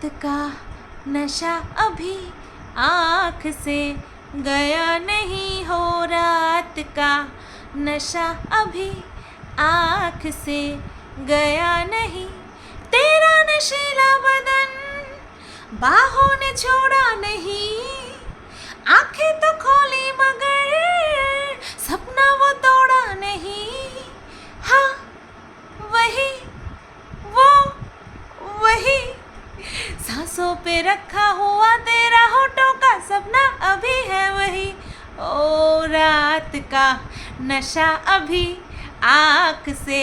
रात का नशा अभी आँख से गया नहीं हो रात का नशा अभी आँख से गया नहीं। तेरा नशीला बदन बाहों ने छोड़ा नहीं। आँखें तो खोली मगर सपना वो तोड़ा नहीं। हाँ वही, वो, वही। सांसों पे रखा हुआ तेरा होठों का सपना अभी है वही। ओ, रात का नशा अभी आँख से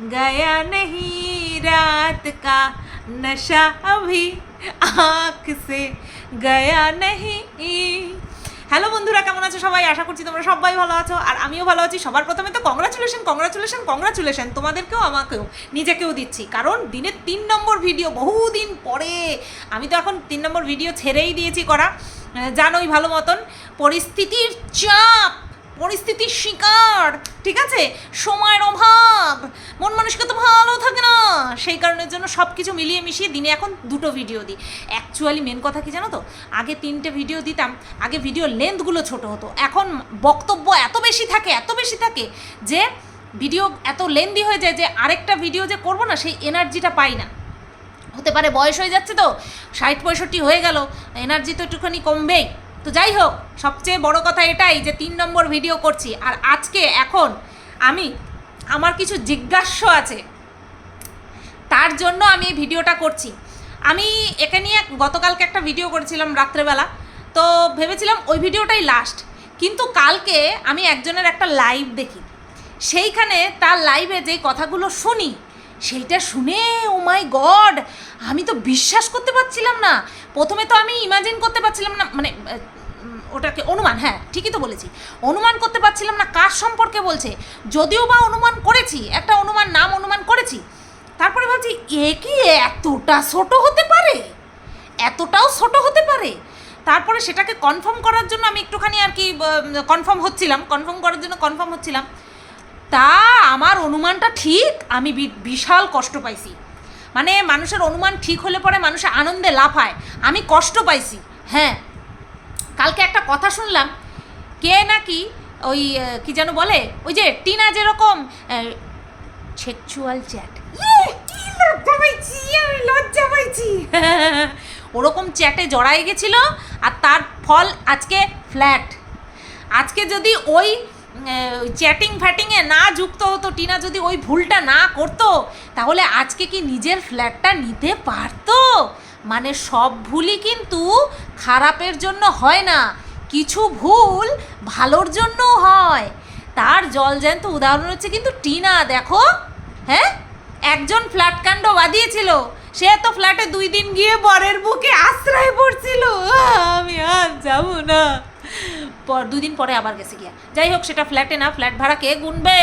गया नहीं। रात का नशा अभी आँख से गया नहीं। হ্যালো বন্ধুরা, কেমন আছো সবাই? আশা করছি তোমরা সবাই ভালো আছো। আর আমিও ভালো আছি। সবার প্রথমে তো কংগ্রাচুলেশন কংগ্রাচুলেশন কংগ্রাচুলেশন তোমাদেরকেও, আমাকেও, নিজেকেও দিচ্ছি। কারণ দিনের তিন নম্বর ভিডিও বহুদিন পরে। আমি তো এখন তিন নম্বর ভিডিও ছেড়েই দিয়েছি করা। জানোই ভালো মতন, পরিস্থিতির চাপ। পরিস্থিতির শিকার। ঠিক আছে? সময়ের অভাব। মন মানুষকে তো ভালো থাকে না। সেই কারণের জন্য সব কিছু মিলিয়ে মিশিয়ে দিনে এখন দুটো ভিডিও দিই। অ্যাকচুয়ালি মেন কথা কি জানো তো? আগে তিনটে ভিডিও দিতাম। আগে ভিডিও লেন্থগুলো ছোট হতো। এখন বক্তব্য এত বেশি থাকে, এত বেশি থাকে যে ভিডিও এত লেন্দি হয়ে যায় যে আরেকটা ভিডিও যে করব না, সেই এনার্জিটা পাই না। হতে পারে বয়স হয়ে যাচ্ছে তো? ষাট পঁয়ষট্টি হয়ে গেল। এনার্জি তো একটুখানি কমবেই। তো যাই হোক, সবচেয়ে বড় কথা এটাই যে তিন নম্বর ভিডিও করছি। আর আজকে এখন আমি, আমার কিছু জিজ্ঞাস্য আছে। তার জন্য আমি ভিডিওটা করছি। আমি একে নিয়ে গতকালকে একটা ভিডিও করেছিলাম রাত্রেবেলা। তো ভেবেছিলাম ওই ভিডিওটাই লাস্ট কিন্তু কালকে আমি একজনের একটা লাইভ দেখি। সেইখানে তার লাইভে যে কথাগুলো শুনি সেইটা শুনে ও মাই গড আমি তো বিশ্বাস করতে পারছিলাম না। প্রথমে তো আমি ইমাজিন করতে পারছিলাম না মানে ওটাকে অনুমান হ্যাঁ ঠিকই তো বলেছি। অনুমান করতে পারছিলাম না কার সম্পর্কে বলছে। যদিও বা অনুমান করেছি, একটা অনুমান, নাম অনুমান করেছি, তারপরে ভাবছি, এ কি এতটা ছোট হতে পারে? এতটাও ছোট হতে পারে? তারপরে সেটাকে কনফার্ম করার জন্য আমি একটুখানি আর কি কনফার্ম হচ্ছিলাম কনফার্ম করার জন্য কনফার্ম হচ্ছিলাম। তা আমার অনুমানটা ঠিক, আমি বিশাল কষ্ট পাইছি। মানে মানুষের অনুমান ঠিক হলে পরে মানুষ আনন্দে লাফায় আমি কষ্ট পাইছি হ্যাঁ। কালকে একটা কথা শুনলাম, কে নাকি ওই কি যেন বলে, ওই যে টিনা যেরকম চ্যাট। আমি লজ্জা পাইছি। ওরকম চ্যাটে জড়াই গেছিল, আর তার ফল আজকে ফ্ল্যাট। আজকে যদি ওই চ্যাটিং ফ্যাটিংয়ে না যুক্ত হতো, টিনা যদি ওই ভুলটা না করতো, তাহলে আজকে কি নিজের ফ্ল্যাটটা নিতে পারতো? মানে সব ভুলই কিন্তু খারাপের জন্য হয় না, কিছু ভুল ভালোর জন্য হয়। তার জলজ্যান্ত উদাহরণ হচ্ছে কিন্তু টিনা, দেখো হ্যাঁ? একজন ফ্ল্যাট কাণ্ড বাদিয়েছিল সে তো ফ্ল্যাটে দুই দিন গিয়ে বরের বুকে আশ্রয় পড়ছিল। আমি আর যাব না। দুদিন পরে আবার গেছে গিয়া। যাই হোক, সেটা ফ্ল্যাটে না ফ্ল্যাট ভাড়া কে গুনবে?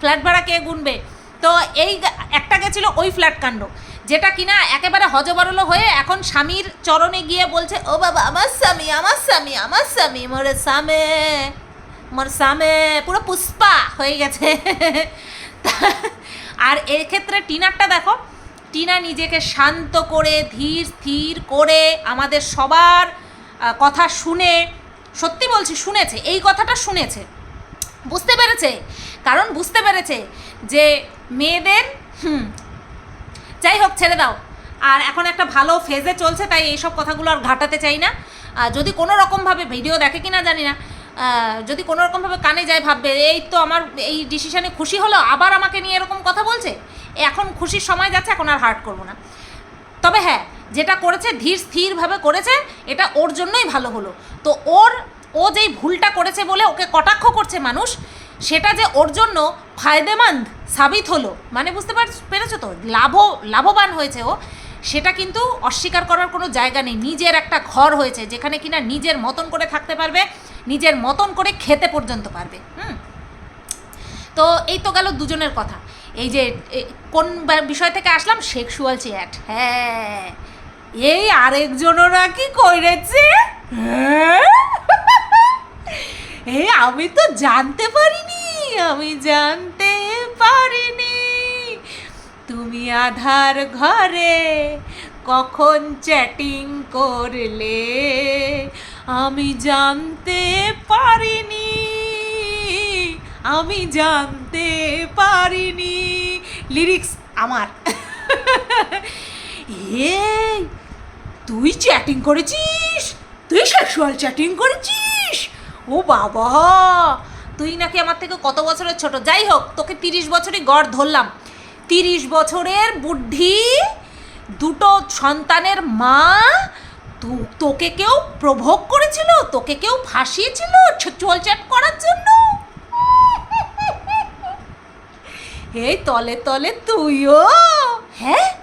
ফ্ল্যাট ভাড়া কে গুনবে? তো এই একটা গেছিল ওই ফ্ল্যাট কাণ্ড, যেটা কিনা একেবারে হজবরল হয়ে এখন স্বামীর চরণে গিয়ে বলছে, ও বাবা, আমার স্বামী আমার স্বামী আমার স্বামী, মোরে স্বামী, মোর স্বামী, পুরো পুষ্পা হয়ে গেছে। আর এক্ষেত্রে টিনারটা দেখো, টিনা নিজেকে শান্ত করে, ধীর, স্থির করে আমাদের সবার কথা শুনে সত্যি বলছি, শুনেছে, এই কথাটা শুনেছে। বুঝতে পেরেছে? কারণ বুঝতে পেরেছে যে মেয়েদের, হুম, যাই হোক, ছেড়ে দাও। আর এখন একটা ভালো ফেজে চলছে, তাই এইসব কথাগুলো আর ঘাটাতে চাই না। যদি কোনো রকমভাবে ভিডিও দেখে কিনা জানি না যদি কোনো রকমভাবে কানে যায় ভাববে, এই তো আমার, এই ডিসিশনে খুশি হলো, আবার আমাকে নিয়ে এরকম কথা বলছে? এখন খুশির সময় যাচ্ছে, এখন আর হার্ট করব না। তবে হ্যাঁ যেটা করেছে, ধীর স্থিরভাবে করেছে, এটা ওর জন্যই ভালো হলো। তো ওর, ও যেই ভুলটা করেছে বলে ওকে কটাক্ষ করছে মানুষ, সেটা যে ওর জন্য ফায়দেমন্দ সাবিত হলো মানে বুঝতে পার, পেরেছ তো? লাভ, লাভবান হয়েছে ও, সেটা কিন্তু অস্বীকার করার কোনো জায়গা নেই। নিজের একটা ঘর হয়েছে, যেখানে কিনা নিজের মতন করে থাকতে পারবে, নিজের মতন করে খেতে পর্যন্ত পারবে, হুম? তো এই তো গেল দুজনের কথা। এই যে কোন বিষয় থেকে আসলাম? সেক্সুয়াল চ্যাট হ্যাঁ। এই আরেকজনও নাকি করেছে হ্যাঁ? এই আমি তো জানতে পারিনি, আমি জানতে পারিনি। তুমি আধার ঘরে কখন চ্যাটিং করলে? আমি জানতে পারিনি, আমি জানতে পারিনি। লিরিক্স আমার। এই তুই চ্যাটিং করেছিস? তুই সেক্সুয়াল চ্যাটিং করেছিস? ও বাবা! তুই নাকি আমার থেকে কত বছরের ছোট? যাই হোক, তোকে তিরিশ বছরই গড় ধরলাম। তিরিশ বছরের বুদ্ধি, দুটো সন্তানের মা তোকে কেউ প্রভোগ করেছিল? তোকে কেউ ফাঁসিয়েছিল চোল চ্যাট করার জন্য? এই তলে তলে তুইও? হ্যাঁ?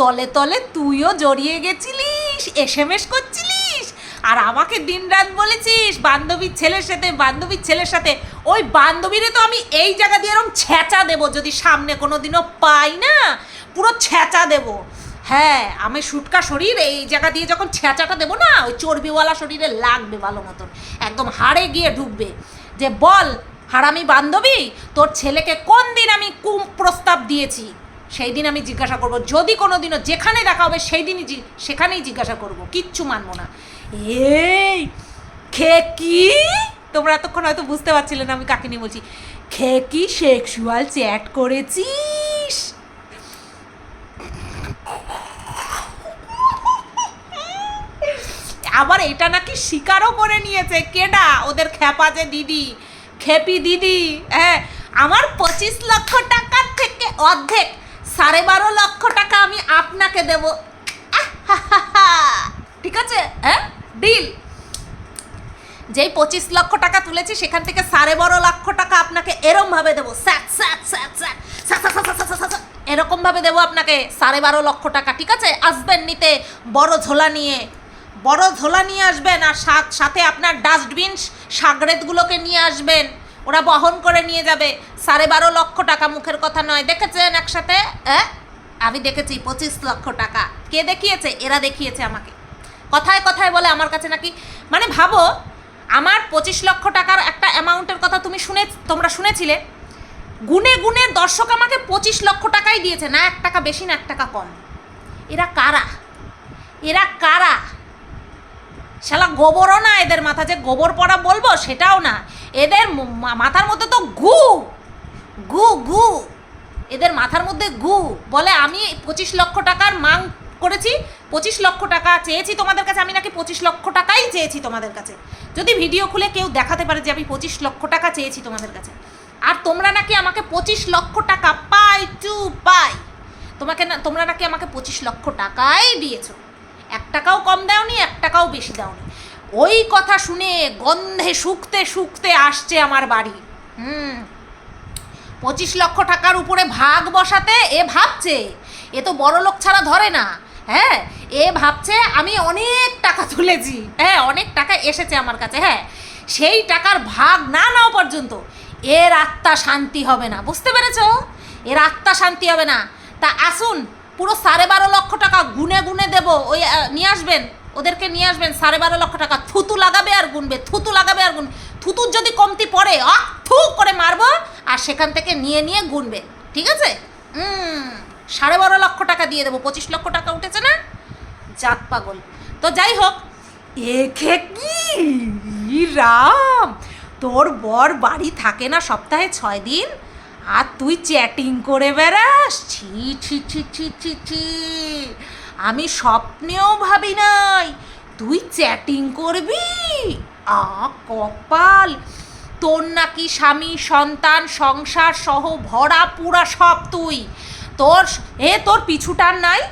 তলে তলে তুইও জড়িয়ে গেছিলিস এস এম এস করছিলিস, আর আমাকে দিনরাত বলেছিস, বান্ধবীর ছেলের সাথে, বান্ধবীর ছেলের সাথে, ওই বান্ধবীরে তো আমি এই জায়গা দিয়ে এরকম ছ্যাঁচা দেবো যদি সামনে কোনো দিনও পাই না, পুরো ছ্যাঁচা দেবো। হ্যাঁ আমি সুটকা শরীর, এই জায়গা দিয়ে যখন ছ্যাঁচাটা দেবো না, ওই চর্বিওয়ালা শরীরে লাগবে ভালো মতন, একদম হাড়ে গিয়ে ঢুকবে। যে বল, হারামি বান্ধবী, তোর ছেলেকে কোন দিন আমি কুম প্রস্তাব দিয়েছি? সেই দিন আমি জিজ্ঞাসা করব। যদি কোনো দিনও যেখানে দেখা হবে সেই দিনই সেখানেই জিজ্ঞাসা করব। কিচ্ছু মানবো না। এই, খে কি? তোমরা এতক্ষণ হয়তো বুঝতে পারছিলে না, আমি কাকে নিয়ে বলছি। খে কি সেক্সুয়াল চ্যাট করেছিস? আবার এটা নাকি স্বীকারও করে নিয়েছে। কেডা? ওদের খ্যাপা যে দিদি, খেপি দিদি হ্যাঁ। আমার পঁচিশ লক্ষ টাকার থেকে অর্ধেক সাড়ে বারো লক্ষ টাকা আমি আপনাকে দেব। ঠিক আছে? হ্যাঁ? ডিল যেই পঁচিশ লক্ষ টাকা তুলেছি, সেখান থেকে সাড়ে বারো লক্ষ টাকা আপনাকে এরমভাবে দেবো। স্যাট স্যাট স্যাট স্যাট এরকমভাবে দেবো আপনাকে সাড়ে বারো লক্ষ টাকা। ঠিক আছে? আসবেন নিতে বড় ঝোলা নিয়ে। বড় ঝোলা নিয়ে আসবেন আর সাথে আপনার ডাস্টবিন, সাগরেতগুলোকে নিয়ে আসবেন। ওরা বহন করে নিয়ে যাবে। সাড়ে বারো লক্ষ টাকা মুখের কথা নয়। দেখেছেন একসাথে? আমি দেখেছি, পঁচিশ লক্ষ টাকা। কে দেখিয়েছে? এরা দেখিয়েছে আমাকে। কথায় কথায় বলে আমার কাছে নাকি মানে ভাবো, আমার পঁচিশ লক্ষ টাকার একটা অ্যামাউন্টের কথা তুমি শুনে, তোমরা শুনেছিলে? গুনে গুনে দর্শক আমাকে পঁচিশ লক্ষ টাকাই দিয়েছে, না এক টাকা বেশি, না এক টাকা কম। এরা কারা? এরা কারা? শালা গোবরও না এদের মাথা যে গোবর পড়া বলব সেটাও না। এদের মাথার মধ্যে তো গু। গু গু। এদের মাথার মধ্যে গু। বলে, আমি পঁচিশ লক্ষ টাকার মাং করেছি। পঁচিশ লক্ষ টাকা চেয়েছি তোমাদের কাছে। আমি নাকি পঁচিশ লক্ষ টাকাই চেয়েছি তোমাদের কাছে। যদি ভিডিও খুলে কেউ দেখাতে পারে যে আমি পঁচিশ লক্ষ টাকা চেয়েছি তোমাদের কাছে, আর তোমরা নাকি আমাকে পঁচিশ লক্ষ টাকা পাই টু পাই, তোমাকে না তোমরা নাকি আমাকে পঁচিশ লক্ষ টাকাই দিয়েছ। এক টাকাও কম দাওনি, এক টাকাও বেশি দাওনি। ওই কথা শুনে গন্ধে শুকতে শুকতে আসছে আমার বাড়ি। হুম। পঁচিশ লক্ষ টাকার উপরে ভাগ বসাতে এ ভাবছে, এ তো বড় লোক ছাড়া ধরে না হ্যাঁ? এ ভাবছে আমি অনেক টাকা তুলেছি হ্যাঁ অনেক টাকা এসেছে আমার কাছে হ্যাঁ? সেই টাকার ভাগ না নাও পর্যন্ত, এর আত্মা শান্তি হবে না, বুঝতে পেরেছ? এর আত্মা শান্তি হবে না। তা আসুন, পুরো সাড়ে বারো লক্ষ টাকা গুনে গুনে দেবো, ওই নিয়ে আসবেন। ওদেরকে নিয়ে আসবেন, সাড়ে বারো লক্ষ টাকা। থুতু লাগাবে আর গুনবে, থুতু লাগাবে আর গুনবে থুতুর যদি কমতি পড়ে অ থু করে মারবো আর সেখান থেকে নিয়ে নিয়ে গুনবে, ঠিক আছে? সাড়ে বারো লক্ষ টাকা দিয়ে দেবো, পঁচিশ লক্ষ টাকা উঠেছে না? জাত পাগল। তো যাই হোক এখে কি? রাম! তোর বর বাড়ি থাকে না সপ্তাহে ছয় দিন, আর তুই চ্যাটিং করে বেড়াস? ছি ছি ছি ছি ছি ছি। আমি স্বপ্নেও ভাবি নাই। তুই চ্যাটিং করবি? আ, কপাল। তোর নাকি স্বামী, সন্তান, সংসার সহ ভরা পুরা সব তুই। তোর এ, তোর পিছুটার নাই।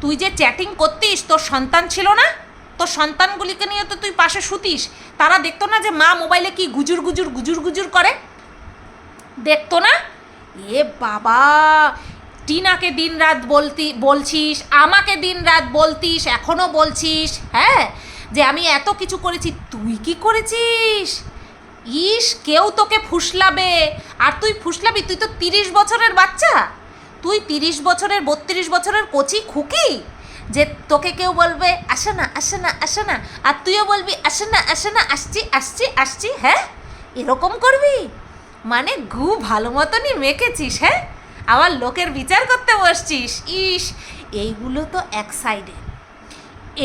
তুই যে চ্যাটিং করতিস, তোর সন্তান ছিল না? তোর সন্তানগুলিকে নিয়ে তো তুই পাশে শুতিস। তারা দেখতো না যে মা মোবাইলে কি গুজুর গুজুর গুজুর গুজুর করে? দেখতো না? এ বাবা! টিনাকে দিন রাত বলতি, বলছিস, আমাকে দিন রাত বলতিস, এখনও বলছিস হ্যাঁ? যে আমি এত কিছু করেছি, তুই কি করেছিস? ইস, কেউ তোকে ফুসলাবে। আর তুই ফুসলাবি? তুই তো তিরিশ বছরের বাচ্চা। তুই তিরিশ বছরের, বত্রিশ বছরের কচি খুকি যে তোকে কেউ বলবে, আসে না আসে না আসে না। আর তুইও বলবি, আসে না আসে না, আসছি আসছি আসছি। হ্যাঁ? এরকম করবি? মানে গু ভালো মতনই মেখেছিস হ্যাঁ? আবার লোকের বিচার করতে বসছিস। ইস, এইগুলো তো এক সাইডে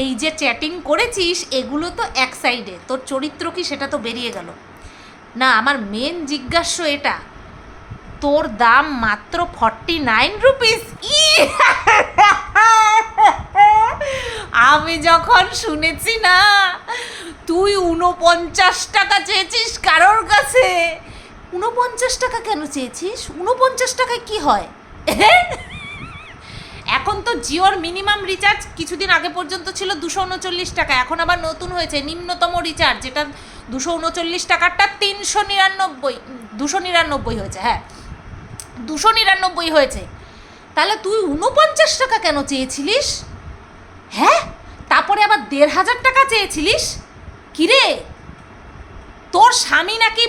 এই যে চ্যাটিং করেছিস, এগুলো তো এক সাইডে তোর চরিত্র কি সেটা তো বেরিয়ে গেল। না, আমার মেন জিজ্ঞাস্য এটা, তোর দাম মাত্র ফর্টি নাইন রুপিস আমি যখন শুনেছি না, তুই উনপঞ্চাশ টাকা চেয়েছিস কারোর কাছে উনপঞ্চাশ টাকা কেন চেয়েছিস? উনপঞ্চাশ টাকায় কি হয়? এখন তো জিওর মিনিমাম রিচার্জ কিছুদিন আগে পর্যন্ত ছিল দুশো উনচল্লিশ টাকা, এখন আবার নতুন হয়েছে, নিম্নতম রিচার্জ, যেটা দুশো উনচল্লিশ টাকারটা তিনশো নিরানব্বই, দুশো নিরানব্বই হয়েছে হ্যাঁ। দুশো নিরানব্বই হয়েছে। তাহলে তুই উনপঞ্চাশ টাকা কেন চেয়েছিলিস? হ্যাঁ? তারপরে আবার দেড় হাজার টাকা চেয়েছিলিস? কিরে? তোর স্বামী নাকি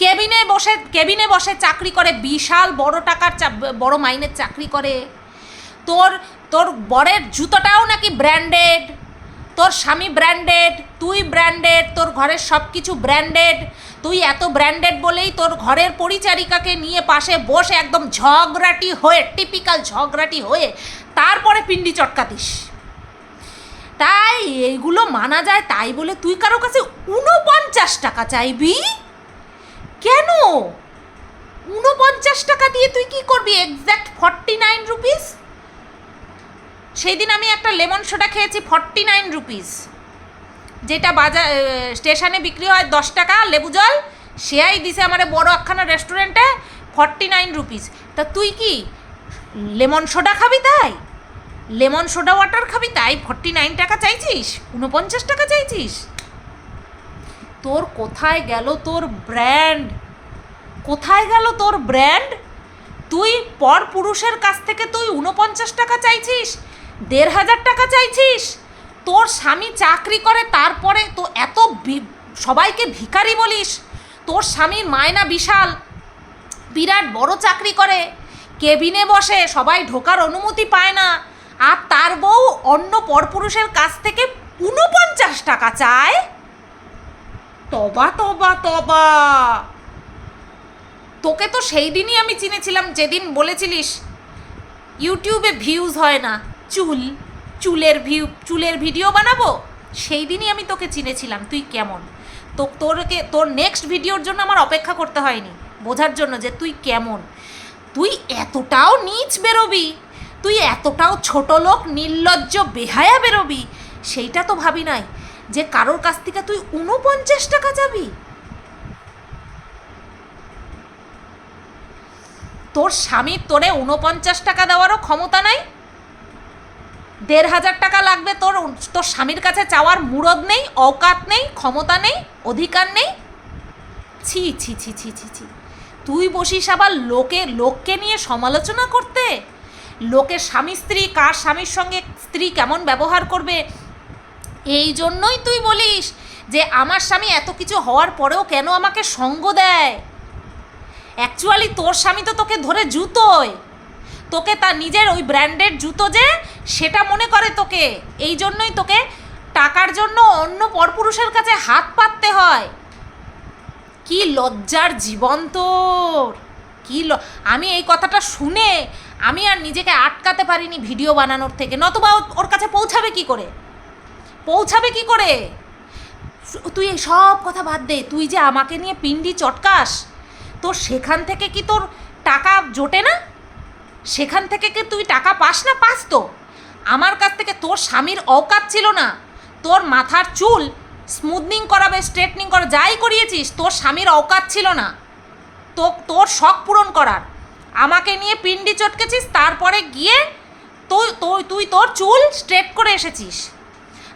কেবিনে বসে কেবিনে বসে চাকরি করে, বিশাল বড় টাকার বড় মাইনের চাকরি করে। তোর তোর বরের জুতোটাও নাকি ব্র্যান্ডেড তোর স্বামী ব্র্যান্ডেড তুই ব্র্যান্ডেড তোর ঘরের সব কিছু ব্র্যান্ডেড তুই এত ব্র্যান্ডেড বলেই তোর ঘরের পরিচারিকাকে নিয়ে পাশে বসে একদম ঝগড়াটি হয়ে টিপিক্যাল ঝগড়াটি হয়ে তারপরে পিন্ডি চটকাতিস। তাই এইগুলো মানা যায় তাই বলে তুই কারও কাছে উনপঞ্চাশ টাকা চাইবি? কেন? উনপঞ্চাশ টাকা দিয়ে তুই কি করবি? এক্স্যাক্ট ফর্টি নাইন রুপিস সেই দিন আমি একটা লেমন সোডা খেয়েছি ফর্টি নাইন রুপিস যেটা বাজার স্টেশনে বিক্রি হয় দশ টাকা, লেবু জল। সেয়াই দিছে আমার বড় একখানা রেস্টুরেন্টে ফর্টি নাইন রুপিস তা তুই কি লেমন সোডা খাবি তাই? লেমন সোডা ওয়াটার খাবি তাই? ফর্টি নাইন টাকা চাইছিস? উনপঞ্চাশ টাকা চাইছিস? তোর কোথায় গেল তোর ব্র্যান্ড কোথায় গেল তোর ব্র্যান্ড তুই পর পুরুষের কাছ থেকে তুই উনপঞ্চাশ টাকা চাইছিস, দেড় হাজার টাকা চাইছিস। তোর স্বামী চাকরি করে তারপরে তো এত সবাইকে ভিখারি বলিস। তোর স্বামীর মায়না বিশাল, বিরাট বড় চাকরি করে। কেবিনে বসে সবাই ঢোকার অনুমতি পায় না। আর তার বউ অন্য পরপুরুষের কাছ থেকে উনপঞ্চাশ টাকা চায়। তবা তবা তবা। তোকে তো সেই দিনই আমি চিনেছিলাম, যেদিন বলেছিলিস, ইউটিউবে ভিউজ হয় না, চুল, চুলের ভিউ চুলের ভিডিও বানাবো? সেই দিনই আমি তোকে চিনেছিলাম, তুই কেমন? তো তোরকে, তোর নেক্সট ভিডিওর জন্য আমার অপেক্ষা করতে হয়নি, বোঝার জন্য যে তুই কেমন। তুই এতটাও নিচ বেরোবি, তুই এতটাও ছোট লোক, নির্লজ্জ, বেহায়া বেরোবি, সেইটা তো ভাবি নাই। যে কারোর কাছ থেকে তুই উনপঞ্চাশ টাকা যাবি তোর স্বামীর তোরে উনপঞ্চাশ টাকা দেওয়ারও ক্ষমতা নাই? দেড় হাজার টাকা লাগবে তোর তোর স্বামীর কাছে চাওয়ার মুরদ নেই অকাত নেই, ক্ষমতা নেই, অধিকার নেই? ছি ছি ছি ছি ছি ছি। তুই বসিস আবার লোকে, লোককে নিয়ে সমালোচনা করতে? লোকের স্বামী স্ত্রী, কার স্বামীর সঙ্গে স্ত্রী কেমন ব্যবহার করবে? এই জন্যই তুই বলিস যে আমার স্বামী এত কিছু হওয়ার পরেও কেন আমাকে সঙ্গ দেয়? অ্যাকচুয়ালি তোর স্বামী তো তোকে ধরে জুতোয়। তোকে তার নিজের ওই ব্র্যান্ডের জুতো যে, সেটা মনে করে তোকে। এই জন্যই তোকে টাকার জন্য অন্য পরপুরুষের কাছে হাত পাততে হয়। কি লজ্জার জীবন তোর। কি আমি এই কথাটা শুনে আমি আর নিজেকে আটকাতে পারিনি ভিডিও বানানোর থেকে। নতুবা ওর কাছে পৌঁছাবে কি করে? পৌঁছাবে কি করে? তুই এই সব কথা বাদ দে। তুই যে আমাকে নিয়ে পিন্ডি চটকাস, তোর সেখান থেকে কি তোর টাকা জোটে না? সেখান থেকে কি তুই টাকা পাস না? পাস তো। আমার কাছ থেকে তোর স্বামীর অকাত ছিল না। তোর মাথার চুল স্মুথনিং করাবে, স্ট্রেটনিং করা, যাই করিয়েছিস, তোর স্বামীর অকাত ছিল না। তো, তোর শখ পূরণ করার। আমাকে নিয়ে পিন্ডি চটকেছিস, তারপরে গিয়ে তুই তুই তুই তোর চুল স্ট্রেট করে এসেছিস।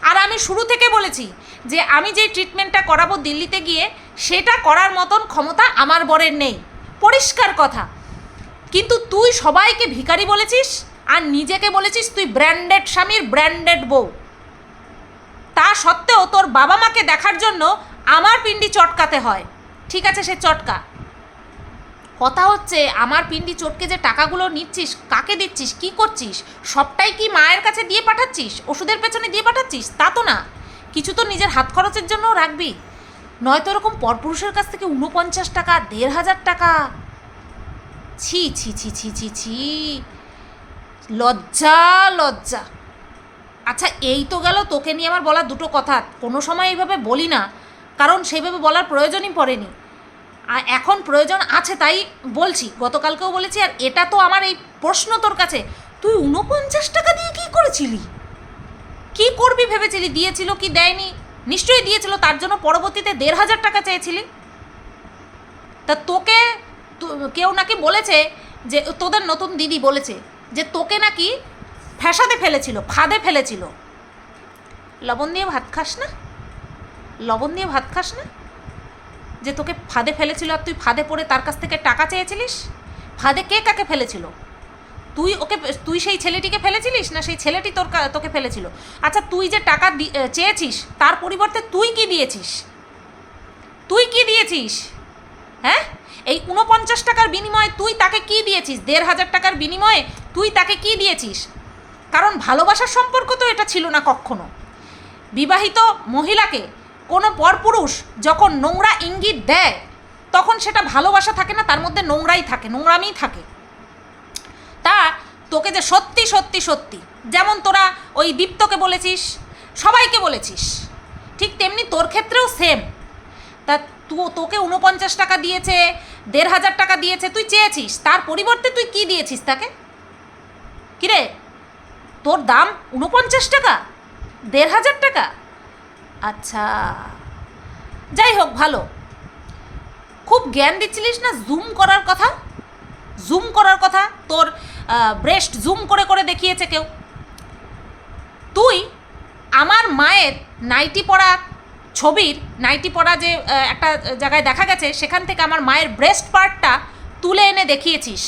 আর আমি শুরু থেকে বলেছি যে আমি যে ট্রিটমেন্টটা করাবো দিল্লিতে গিয়ে, সেটা করার মতন ক্ষমতা আমার বরের নেই। পরিষ্কার কথা। কিন্তু তুই সবাইকে ভিখারি বলেছিস আর নিজেকে বলেছিস তুই ব্র্যান্ডেড স্বামীর ব্র্যান্ডেড বউ। তা সত্ত্বেও তোর বাবা মাকে দেখার জন্য আমার পিন্ডি চটকাতে হয়। ঠিক আছে, সে চটকা। কথা হচ্ছে, আমার পিন্ডি চটকে যে টাকাগুলো নিচ্ছিস, কাকে দিচ্ছিস, কি করছিস? সবটাই কি মায়ের কাছে দিয়ে পাঠাচ্ছিস? ওষুধের পেছনে দিয়ে পাঠাচ্ছিস? তা তো না। কিছু তো নিজের হাত খরচের জন্যও রাখবি। নয়তো এরকম পরপুরুষের কাছ থেকে উনপঞ্চাশ টাকা, দেড় হাজার টাকা। ছি ছি ছি ছি ছি ছি। লজ্জা লজ্জা। আচ্ছা এই তো গেল, তোকে নিয়ে আমার বলার দুটো কথা। কোনো সময় এইভাবে বলি না। কারণ সেইভাবে বলার প্রয়োজনই পড়েনি। এখন প্রয়োজন আছে, তাই বলছি, গতকালকেও বলেছি, আর এটা তো আমার এই প্রশ্ন তোর কাছে। তুই উনপঞ্চাশ টাকা দিয়ে কী করেছিলি? কি করবি ভেবেছিলি? দিয়েছিল কি, দেয়নি? নিশ্চয়ই দিয়েছিল, তার জন্য পরবর্তীতে দেড় হাজার টাকা চেয়েছিলি। তা তোকে কেউ নাকি বলেছে যে, তোদের নতুন দিদি বলেছে যে, তোকে নাকি ফ্যাসাদে ফেলেছিল, ফাঁদে ফেলেছিল। লবণ দিয়ে ভাত খাস না? লবণ দিয়ে ভাত খাস না? যে তোকে ফাঁদে ফেলেছিল আর তুই ফাঁদে পড়ে তার কাছ থেকে টাকা চেয়েছিলিস? ফাঁদে কে কাকে ফেলেছিল? তুই ওকে, তুই সেই ছেলেটিকে ফেলেছিলিস না সেই ছেলেটি তোর তোকে ফেলেছিল? আচ্ছা তুই যে টাকা চেয়েছিস, তার পরিবর্তে তুই কি দিয়েছিস? তুই কি দিয়েছিস? হ্যাঁ? এই উনপঞ্চাশ টাকার বিনিময়ে তুই তাকে কি দিয়েছিস? দেড় হাজার টাকার বিনিময়ে তুই তাকে কি দিয়েছিস? কারণ ভালোবাসার সম্পর্ক তো এটা ছিল না কখনো। বিবাহিত মহিলাকে কোনো পরপুরুষ যখন নোংরা ইঙ্গিত দেয়, তখন সেটা ভালোবাসা থাকে না, তার মধ্যে নোংরাই থাকে, নোংরামিই থাকে। তা তোকে যে সত্যি সত্যি সত্যি, যেমন তোরা ওই দীপ্তকে বলেছিস, সবাইকে বলেছিস, ঠিক তেমনি তোর ক্ষেত্রেও সেম তা তু, তোকে উনপঞ্চাশ টাকা দিয়েছে, দেড় হাজার টাকা দিয়েছে, তুই চেয়েছিস, তার পরিবর্তে তুই কি দিয়েছিস তাকে? কিরে, তোর দাম উনপঞ্চাশ টাকা, দেড় হাজার টাকা আচ্ছা। যাই হোক ভালো। খুব জ্ঞান দিচ্ছিলিস না? জুম করার কথা? জুম করার কথা? তোর ব্রেস্ট জুম করে করে দেখিয়েছে কেউ? তুই আমার মায়ের নাইটি পরা ছবির নাইটি পরা যে একটা জায়গায় দেখা গেছে, সেখান থেকে আমার মায়ের ব্রেস্ট পার্টটা তুলে এনে দেখিয়েছিস।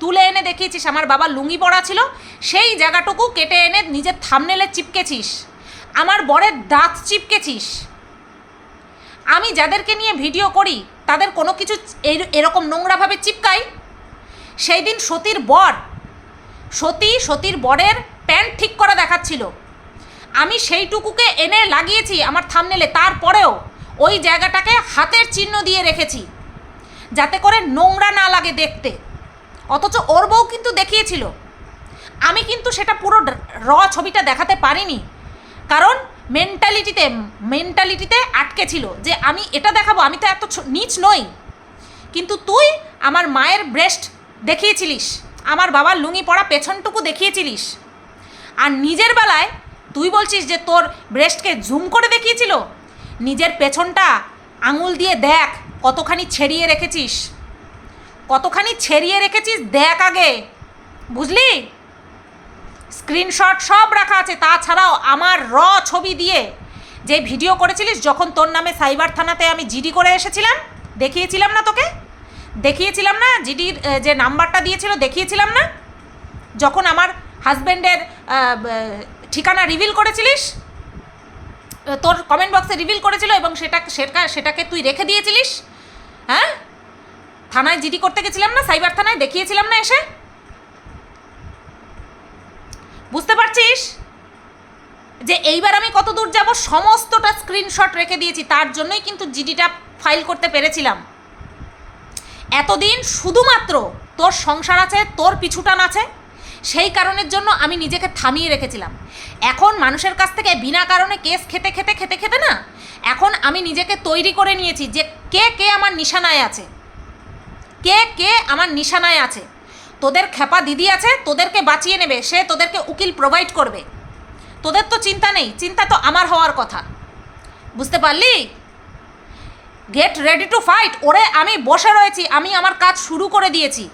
তুলে এনে দেখিয়েছিস। আমার বাবা লুঙ্গি পরা ছিল, সেই জায়গাটুকু কেটে এনে নিজের থামনেলে চিপকেছিস। আমার বরের দাঁত চিপকেছিস। আমি যাদেরকে নিয়ে ভিডিও করি, তাদের কোনো কিছু এরকম নোংরাভাবে চিপকাই? সেই দিন সতীর বর, সতী সতীর বরের প্যান্ট ঠিক করা দেখাচ্ছিল। আমি সেইটুকুকে এনে লাগিয়েছি আমার থামনেলে, তারপরেও ওই জায়গাটাকে হাতের চিহ্ন দিয়ে রেখেছি, যাতে করে নোংরা না লাগে দেখতে। অথচ ওর বউ কিন্তু দেখিয়েছিল। আমি কিন্তু সেটা পুরো র ছবিটা দেখাতে পারিনি। কারণ মেন্টালিটিতে মেন্টালিটিতে আটকে ছিল যে আমি এটা দেখাবো, আমি তো এত নীচ নই। কিন্তু তুই আমার মায়ের ব্রেস্ট দেখিয়েছিলিস, আমার বাবার লুঙি পড়া পেছনটুকু দেখিয়েছিলিস। আর নিজের বেলায় তুই বলছিস যে তোর ব্রেস্টকে জুম করে দেখিয়েছিল? নিজের পেছনটা আঙুল দিয়ে দেখ, কতখানি ছেড়িয়ে রেখেছিস। কতখানি ছেড়িয়ে রেখেছিস দেখ আগে। বুঝলি? স্ক্রিনশট সব রাখা আছে, তাছাড়াও আমার র ছবি দিয়ে। যে ভিডিও করেছিলিস, যখন তোর নামে সাইবার থানাতে আমি জিডি করে এসেছিলাম, দেখিয়েছিলাম না তোকে? দেখিয়েছিলাম না, জিডির যে নাম্বারটা দিয়েছিল, দেখিয়েছিলাম না? যখন আমার হাজব্যান্ডের ঠিকানা রিভিল করেছিলিস তোর কমেন্ট বক্সে রিভিল করেছিল এবং সেটা সেটা, সেটাকে তুই রেখে দিয়েছিলিস হ্যাঁ? থানায় জিডি করতে গেছিলাম না, সাইবার থানায় দেখিয়েছিলাম না এসে? বুঝতে পারছিস? যে এইবার আমি কত দূর যাব, সমস্তটা স্ক্রিনশট রেখে দিয়েছি, তার জন্যই কিন্তু জিডিটা ফাইল করতে পেরেছিলাম। এতদিন শুধুমাত্র তোর সংসার আছে, তোর পিছুটান আছে, সেই কারণের জন্য আমি নিজেকে থামিয়ে রেখেছিলাম। এখন মানুষের কাছ থেকে বিনা কারণে কেস খেতে খেতে খেতে খেতে না, এখন আমি নিজেকে তৈরি করে নিয়েছি যে কে কে আমার নিশানায় আছে। কে কে আমার নিশানায় আছে। তোদের খেপা দিদি আছে, তোদেরকে বাঁচিয়ে নেবে, সে তোদেরকে উকিল প্রোভাইড করবে। তোদের তো চিন্তা নেই, চিন্তা তো আমার হওয়ার কথা। বুঝতে পারলি? গেট রেডি টু ফাইট ওরে, আমি বসে রয়েছি, আমি আমার কাজ শুরু করে দিয়েছি।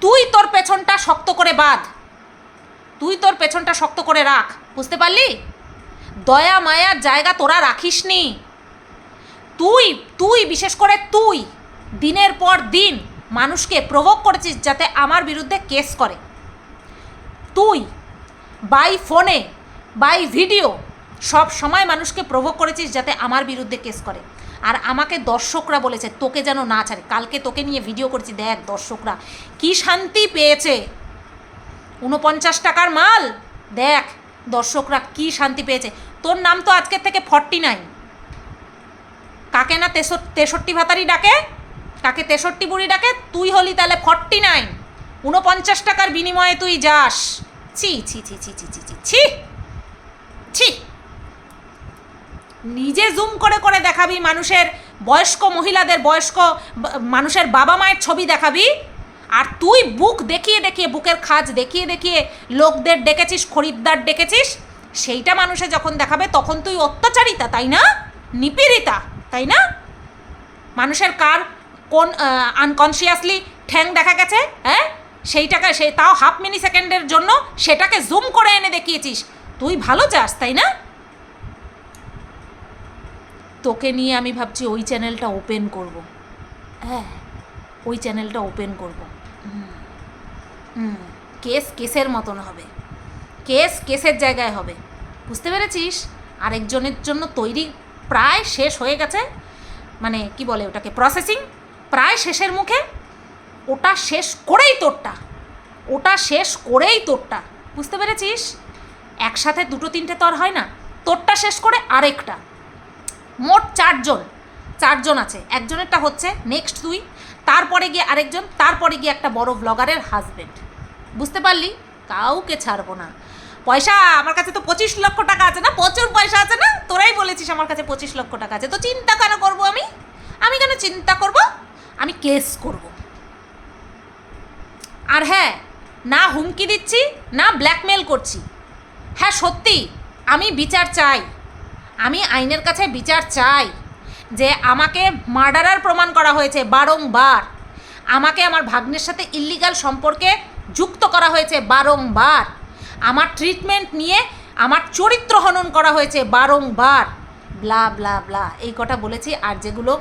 তুই তোর পেছনটা শক্ত করে বাঁধ। তুই তোর পেছনটা শক্ত করে রাখ। বুঝতে পারলি? দয়া মায়ার জায়গা তোরা রাখিসনি। তুই তুই, বিশেষ করে তুই, দিনের পর দিন। মানুষকে প্রভোগ করেছিস যাতে আমার বিরুদ্ধে কেস করে। তুই বাই ফোনে বাই ভিডিও সব সময় মানুষকে প্রভোগ করেছিস যাতে আমার বিরুদ্ধে কেস করে। আর আমাকে দর্শকরা বলেছে, তোকে যেন না ছাড়ে। কালকে তোকে নিয়ে ভিডিও করেছি, দেখ দর্শকরা কি শান্তি পেয়েছে। উনপঞ্চাশ টাকার মাল, দেখ দর্শকরা কি শান্তি পেয়েছে। তোর নাম তো আজকের থেকে ফর্টি নাইন কাকে না তেষট্টি তেষট্টি ভাতারি ডাকে? কাকে তেষট্টি বুড়ি ডাকে, তুই হলি তাহলে ফর্টি নাইন উনপঞ্চাশ টাকার বিনিময়ে তুই যাস। ছি ছি ছি ছি ছি ছি ছি ছি। ছি। নিজে জুম করে করে দেখাবি মানুষের বয়স্ক মহিলাদের, বয়স্ক মানুষের বাবা মায়ের ছবি দেখাবি। আর তুই বুক দেখিয়ে দেখিয়ে, বুকের খাজ দেখিয়ে দেখিয়ে লোকদের ডেকেছিস, খরিদ্দার ডেকেছিস, সেইটা মানুষে যখন দেখাবে, তখন তুই অত্যাচারিতা, তাই না? নিপীড়িতা, তাই না? মানুষের কার কোন আনকনসিয়াসলি ঠ্যাং দেখা গেছে হ্যাঁ? সেইটাকে সেই তাও হাফ মিনি সেকেন্ডের জন্য সেটাকে জুম করে এনে দেখিয়েছিস। তুই ভালো চাস তাই না? তোকে নিয়ে আমি ভাবছি ওই চ্যানেলটা ওপেন করব। হ্যাঁ ওই চ্যানেলটা ওপেন করব। হুম কেস কেসের মতন হবে। কেস কেসের জায়গায় হবে। বুঝতে পেরেছিস? আরেকজনের জন্য তৈরি প্রায় শেষ হয়ে গেছে। মানে কি বলে ওটাকে? প্রসেসিং প্রায় শেষের মুখে? ওটা শেষ করেই তোরটা। ওটা শেষ করেই তোরটা। বুঝতে পেরেছিস? একসাথে দুটো তিনটে তো আর হয় না। তোরটা শেষ করে আরেকটা। মোট চারজন। চারজন আছে। একজনেরটা হচ্ছে নেক্সট তুই, তারপরে গিয়ে আরেকজন, তারপরে গিয়ে একটা বড় ব্লগারের হাজবেন্ড বুঝতে পারলি? কাউকে ছাড়বো না। পয়সা আমার কাছে তো পঁচিশ লক্ষ টাকা আছে না? প্রচুর পয়সা আছে না? তোরাই বলেছিস আমার কাছে পঁচিশ লক্ষ টাকা আছে। তো চিন্তা কেন করব আমি? আমি কেন চিন্তা করব? আমি কেস করব। আর হ্যাঁ না হুমকি দিচ্ছি, না ব্ল্যাকমেল করছি। হ্যাঁ সত্যি, আমি বিচার চাই। আমি আইনের কাছে বিচার চাই যে আমাকে মার্ডারার প্রমাণ করা হয়েছে বারংবার। আমাকে আমার ভাগ্নের সাথে ইল্লিগাল সম্পর্কে যুক্ত করা হয়েছে বারংবার। আমার ট্রিটমেন্ট নিয়ে আমার চরিত্র হনন করা হয়েছে বারংবার। ব্লা ব্লা ব্লা, এই কটা বলেছি, আর যেগুলো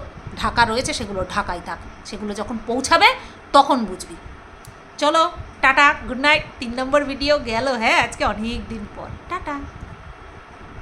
ঢাকা রয়েছে, সেগুলো ঢাকাই থাক। সেগুলো যখন পৌঁছাবে, তখন বুঝবি। চলো, টাটা গুড নাইট তিন নম্বর ভিডিও গেল হ্যাঁ আজকে অনেক দিন পর। টাটা।